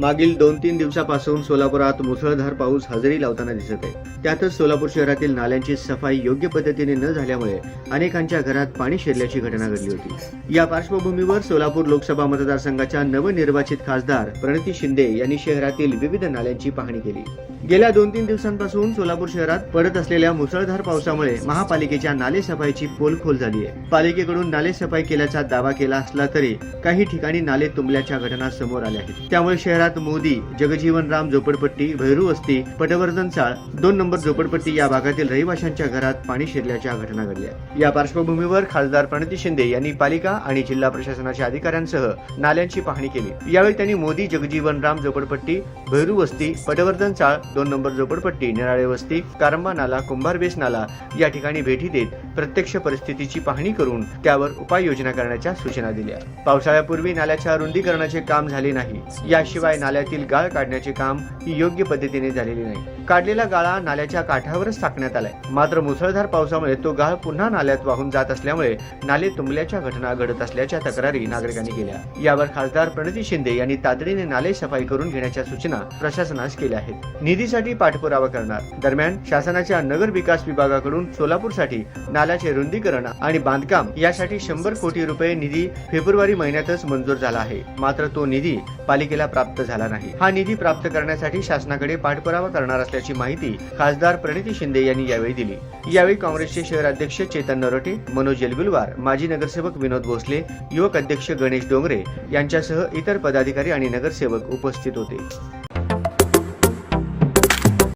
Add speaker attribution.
Speaker 1: मागील दोन तीन दिवसापासून सोलापुरात मुसळधार पाऊस हजेरी लावताना दिसत आहे. त्यातच सोलापूर शहरातील नाल्यांची सफाई योग्य पद्धतीने न झाल्यामुळे अनेकांच्या घरात पाणी शिरल्याची घटना घडली होती. या पार्श्वभूमीवर सोलापूर लोकसभा मतदारसंघाच्या नवनिर्वाचित खासदार प्रणिती शिंदे यांनी शहरातील विविध नाल्यांची पाहणी केली. गेल्या दोन तीन दिवसांपासून सोलापूर शहरात पडत असलेल्या मुसळधार पावसामुळे महापालिकेच्या नाले सफाईची पोलखोल झाली आहे. पालिकेकडून नाले सफाई केल्याचा दावा केला असला तरी काही ठिकाणी नाले तुंबल्याच्या घटना समोर आल्या आहेत. त्यामुळे शहरात मोदी जगजीवन राम झोपडपट्टी भैरू वस्ती पटवर्धन चाळ दोन नंबर झोपडपट्टी या भागातील रहिवाशांच्या घरात पाणी शिरल्याच्या घटना घडल्या या पार्श्वभूमीवर खासदार प्रणिती शिंदे यांनी पालिका आणि जिल्हा प्रशासनाच्या अधिकाऱ्यांसह नाल्यांची पाहणी केली. यावेळी त्यांनी मोदी जगजीवन राम झोपडपट्टी भैरू वस्ती पटवर्धन चाळ दोन नंबर झोपडपट्टी निराळे वस्ती कारंबा नाला कुंभारबेस नाला या ठिकाणी भेटी देत प्रत्यक्ष परिस्थितीची पाहणी करून त्यावर उपाययोजना करण्याच्या सूचना दिल्या. पावसाळ्यापूर्वी नाल्याच्या रुंदीकरणाचे काम झाले नाही. याशिवाय नाल्यातील गाळ काढण्याचे काम ही योग्य पद्धतीने झालेले नाही. काढलेला गाळा नाल्याच्या काठावरच टाकण्यात आलाय. मात्र मुसळधार पावसामुळे तो गाळ पुन्हा नाल्यात वाहून जात असल्यामुळे नाले तुंबल्याच्या घटना घडत असल्याच्या तक्रारी नागरिकांनी केल्या. यावर खासदार प्रणिती शिंदे यांनी तातडीने नाले सफाई करून घेण्याच्या सूचना प्रशासनास केल्या आहेत. निधीसाठी पाठपुरावा करणार. दरम्यान शासनाच्या नगर विकास विभागाकडून सोलापूरसाठी नाल्याचे रुंदीकरण आणि बांधकाम यासाठी शंभर कोटी रुपये निधी फेब्रुवारी महिन्यातच मंजूर झाला आहे. मात्र तो निधी पालिकेला प्राप्त झाला नाही. हा निधी प्राप्त करण्यासाठी शासनाकडे पाठपुरावा करणार असल्याची माहिती खासदार प्रणिती शिंदे यांनी यावेळी दिली. यावेळी काँग्रेसचे शहर अध्यक्ष चेतन नरोटे मनोज येलगुलवार माजी नगरसेवक विनोद भोसले युवक अध्यक्ष गणेश डोंगरे यांच्यासह इतर पदाधिकारी आणि नगरसेवक उपस्थित होते.